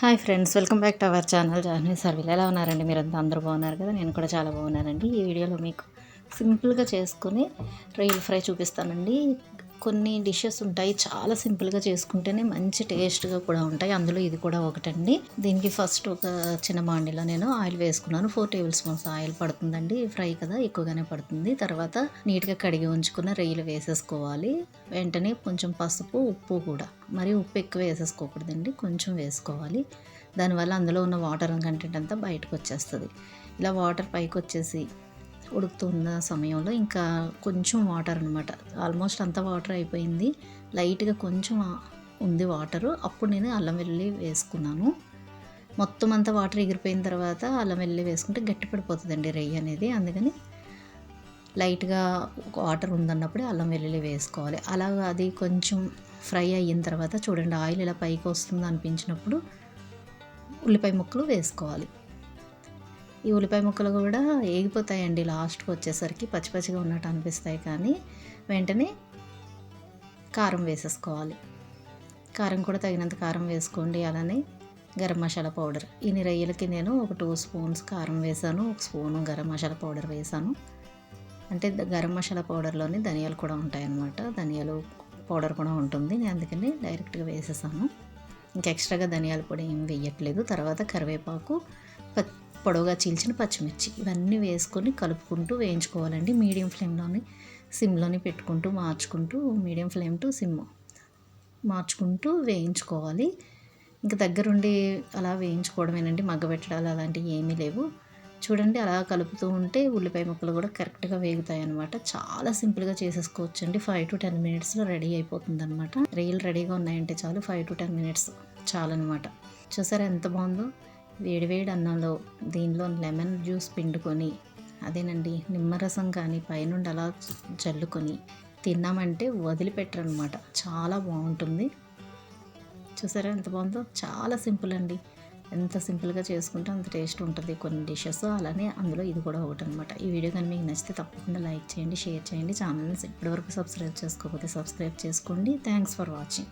Hi friends welcome back to our channel Jahnavi సర్వీలు. ఎలా ఉన్నారండి? మీరంతా అందరూ బాగున్నారు కదా? నేను కూడా చాలా బాగున్నానండి. ఈ వీడియోలో మీకు సింపుల్గా చేసుకుని రొయ్యల ఫ్రై చూపిస్తానండి. కొన్ని డిషెస్ ఉంటాయి చాలా సింపుల్గా చేసుకుంటేనే మంచి టేస్ట్గా కూడా ఉంటాయి. అందులో ఇది కూడా ఒకటండి. దీనికి ఫస్ట్ ఒక చిన్న బాండిలో నేను ఆయిల్ వేసుకున్నాను. ఫోర్ టేబుల్ స్పూన్స్ ఆయిల్ పడుతుందండి. ఫ్రై కదా ఎక్కువగానే పడుతుంది. తర్వాత నీట్గా కడిగి ఉంచుకున్న రొయ్యలు వేసేసుకోవాలి. వెంటనే కొంచెం పసుపు ఉప్పు కూడా. మరి ఉప్పు ఎక్కువ వేసేసుకోకూడదండి. కొంచెం వేసుకోవాలి. దానివల్ల అందులో ఉన్న వాటర్ కంటెంట్ అంతా బయటకు వచ్చేస్తుంది. ఇలా వాటర్ పైకి వచ్చేసి ఉడుకుతున్న సమయంలో ఇంకా కొంచెం వాటర్ అనమాట ఆల్మోస్ట్ అంత వాటర్ అయిపోయింది. లైట్గా కొంచెం ఉంది వాటరు అప్పుడు నేను అల్లం వెల్లుల్లి వేసుకున్నాను. మొత్తం అంతా వాటర్ ఎగిరిపోయిన తర్వాత అల్లం వెల్లుల్లి వేసుకుంటే గట్టి పడిపోతుందండి రెయ్యి అనేది. అందుకని లైట్గా వాటర్ ఉందన్నప్పుడే అల్లం వెల్లుల్లి వేసుకోవాలి. అలా అది కొంచెం ఫ్రై అయిన తర్వాత చూడండి ఆయిల్ ఇలా పైకి వస్తుంది అనిపించినప్పుడు ఉల్లిపాయ ముక్కలు వేసుకోవాలి. ఈ ఉల్లిపాయ ముక్కలు కూడా ఏగిపోతాయండి లాస్ట్కి వచ్చేసరికి పచ్చి పచ్చిగా ఉన్నట్టు అనిపిస్తాయి కానీ వెంటనే కారం వేసేసుకోవాలి. కారం కూడా తగినంత కారం వేసుకోండి అలానే గరం మసాలా పౌడర్. ఇన్ని రొయ్యలకి నేను ఒక టూ స్పూన్స్ కారం వేసాను ఒక స్పూను గరం మసాలా పౌడర్ వేసాను. అంటే గరం మసాలా పౌడర్లోనే ధనియాలు కూడా ఉంటాయన్నమాట. ధనియాలు పౌడర్ కూడా ఉంటుంది. నేను అందుకని డైరెక్ట్గా వేసేసాను. ఇంకా ఎక్స్ట్రాగా ధనియాల పొడి ఏం వేయట్లేదు. తర్వాత కరివేపాకు పొడవుగా చీల్చిన పచ్చిమిర్చి ఇవన్నీ వేసుకొని కలుపుకుంటూ వేయించుకోవాలండి. మీడియం ఫ్లేమ్లోని సిమ్లోని పెట్టుకుంటూ మార్చుకుంటూ మీడియం ఫ్లేమ్ టు సిమ్ మార్చుకుంటూ వేయించుకోవాలి. ఇంకా దగ్గరుండి అలా వేయించుకోవడమేనండి. మగ్గబెట్టడాలు అలాంటివి ఏమీ లేవు. చూడండి అలా కలుపుతూ ఉంటే ఉల్లిపాయ ముక్కలు కూడా కరెక్ట్గా వేగుతాయి అనమాట చాలా సింపుల్గా చేసేసుకోవచ్చు అండి ఫైవ్ టు టెన్ మినిట్స్లో రెడీ అయిపోతుంది అనమాట రైలు రెడీగా ఉన్నాయంటే చాలు ఫైవ్ టు టెన్ మినిట్స్ చాలన్నమాట. చూసారా ఎంత బాగుందో? వేడివేడి అన్నంలో దీనిలో లెమన్ జ్యూస్ పిండుకొని అదేనండి నిమ్మరసం కానీ పైనుండి అలా చల్లుకొని తిన్నామంటే వదిలిపెట్టరనమాట. చాలా బాగుంటుంది. చూసారా ఎంత బాగుందో? చాలా సింపుల్ అండి. ఎంత సింపుల్గా చేసుకుంటే అంత టేస్ట్ ఉంటుంది. కొన్ని డిషెస్ అలానే అందులో ఇది కూడా ఒకటి అనమాట ఈ వీడియో కానీ మీకు నచ్చితే తప్పకుండా లైక్ చేయండి షేర్ చేయండి. ఛానల్ని ఇప్పటివరకు సబ్స్క్రైబ్ చేసుకోకపోతే సబ్స్క్రైబ్ చేసుకోండి. Thanks for watching.